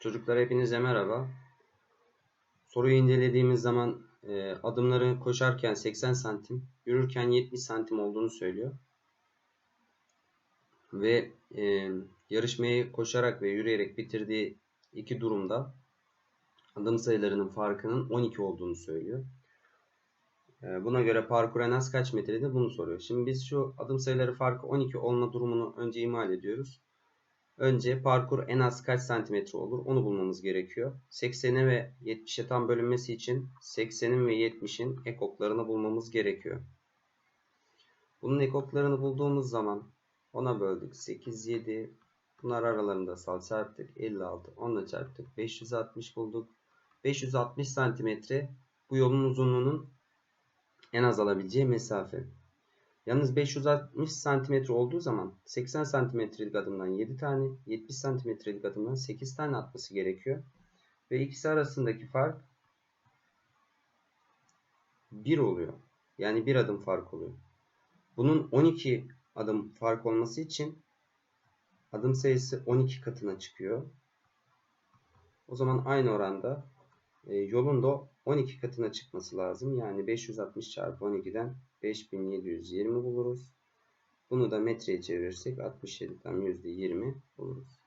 Çocuklar hepinize merhaba. Soruyu incelediğimiz zaman e, adımları koşarken 80 santim, yürürken 70 santim olduğunu söylüyor. Ve e, yarışmayı koşarak ve yürüyerek bitirdiği iki durumda adım sayılarının farkının 12 olduğunu söylüyor. E, buna göre parkur en az kaç metredir bunu soruyor. Şimdi biz şu adım sayıları farkı 12 olma durumunu önce imal ediyoruz. Önce parkur en az kaç santimetre olur onu bulmamız gerekiyor. 80'e ve 70'e tam bölünmesi için 80'in ve 70'in ekoklarını bulmamız gerekiyor. Bunun ekoklarını bulduğumuz zaman 10'a böldük 8, 7. Bunlar aralarında sal çarptık 56. 10'la çarptık 560 bulduk. 560 santimetre bu yolun uzunluğunun en az alabileceği mesafe. Yalnız 560 santimetre olduğu zaman 80 santimetrelik adımdan 7 tane, 70 santimetrelik adımdan 8 tane atması gerekiyor. Ve ikisi arasındaki fark 1 oluyor. Yani bir adım fark oluyor. Bunun 12 adım fark olması için adım sayısı 12 katına çıkıyor. O zaman aynı oranda e, yolun da 12 katına çıkması lazım. Yani 560 çarpı 12'den 5720 buluruz. Bunu da metreye çevirirsek 67'den %20 buluruz.